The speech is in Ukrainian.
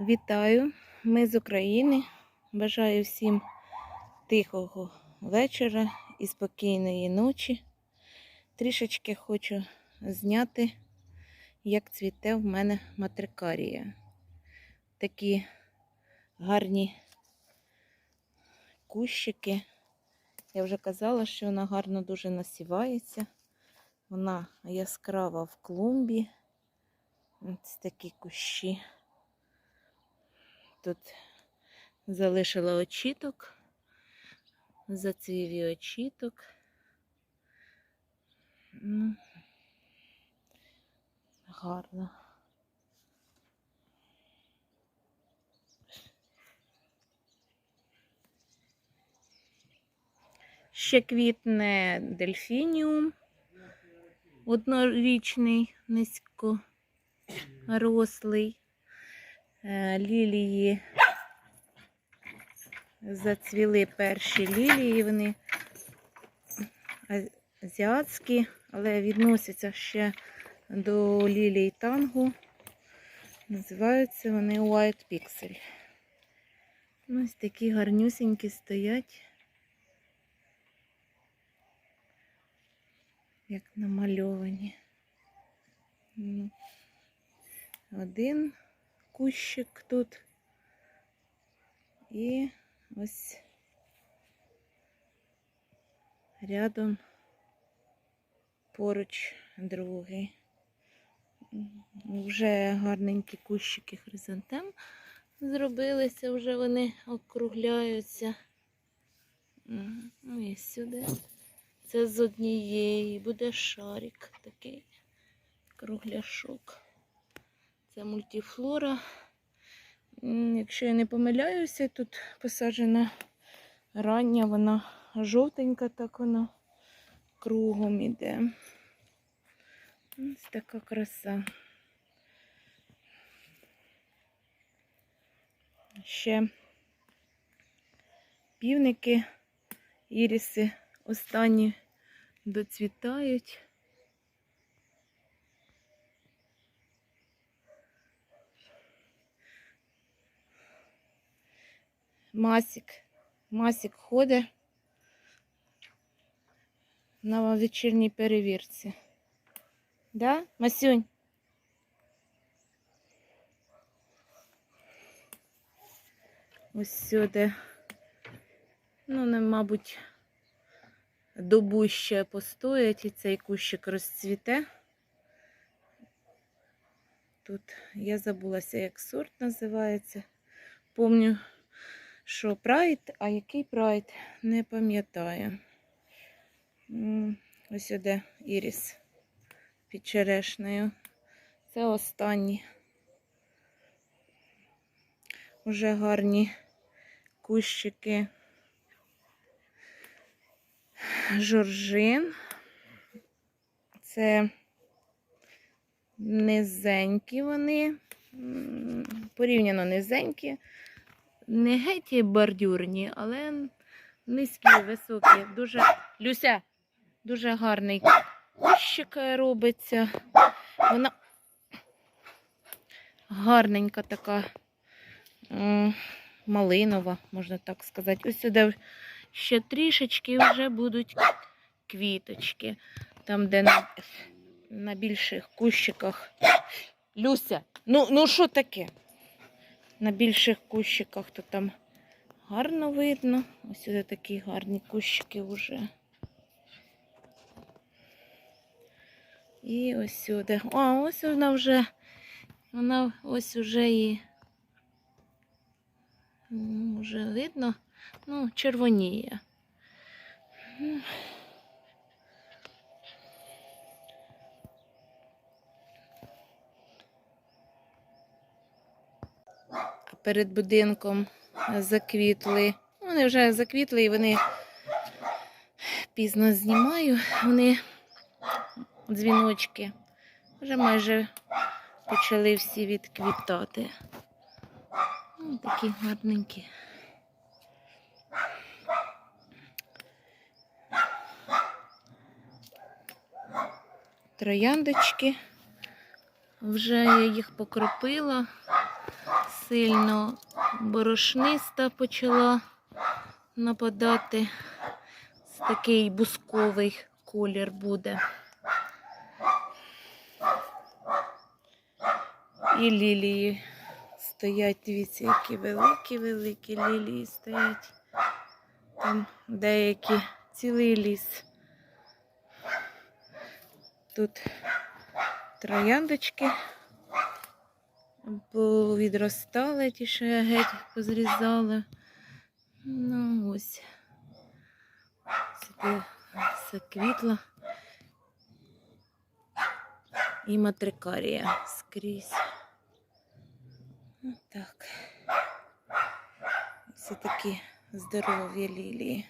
Вітаю! Ми з України. Бажаю всім тихого вечора і спокійної ночі. Трішечки хочу зняти, як цвіте в мене матрикарія. Такі гарні кущики. Я вже казала, що вона гарно дуже насівається. Вона яскрава в клумбі. Ось такі кущі. Тут залишила очіток, зацвів і очіток. Ну, гарно. Ще квітне дельфініум однорічний, низькорослий. Е, Лілії зацвіли перші лілії, вони азіатські, але відносяться ще до лілій тангу. Називаються вони White Pixel. Ось такі гарнюсінькі стоять, як намальовані. Один кущик тут. І ось рядом поруч другий. Вже гарненькі кущики хризантем зробилися, вже вони округляються. Ну і сюди. Це з однієї буде шарик такий кругляшок. Це мультифлора. Якщо я не помиляюся, тут посаджена рання, вона жовтенька, так вона кругом іде. Ось така краса. Ще півники, іріси останні доцвітають. Масік. Масік ходить на вечірній перевірці. Да, Масюнь? Ось сюди. Ну, не, мабуть, добу ще постоять і цей кущик розцвіте. Тут я забулася, як сорт називається. Помню, що прайд, а який прайд, не пам'ятаю. Ось іде іріс під черешнею. Це останні. Уже гарні кущики. Жоржин. Це низенькі вони, порівняно низенькі. Не геть бордюрні, але низькі, високі. Дуже Люся, дуже гарний кущик робиться. Вона гарненька така малинова, можна так сказати. Ось сюди ще трішечки вже будуть квіточки. Там, де на, на більших кущиках. Люся, ну ну що таке? На більших кущиках то там гарно видно. Ось сюди такі гарні кущики вже. І ось сюди. А, ось вона вже, вона ось уже і вже видно, ну, червоніє. Перед будинком заквітли. Вони вже заквітли і вони пізно знімаю. Вони дзвіночки. Вже майже почали всі відквітати. Ось такі гарненькі. Трояндочки. Вже я їх покропила. Сильно борошниста почала нападати. Такий бусковий колір буде. І лілії стоять, дивіться, які великі-великі лілії стоять. Там деякі цілий ліс. Тут трояндочки відростали, ті, що я геть позрізала. Ну ось. Сюди все квітло. І матрикарія скрізь. Так. Все такі здорові лілії.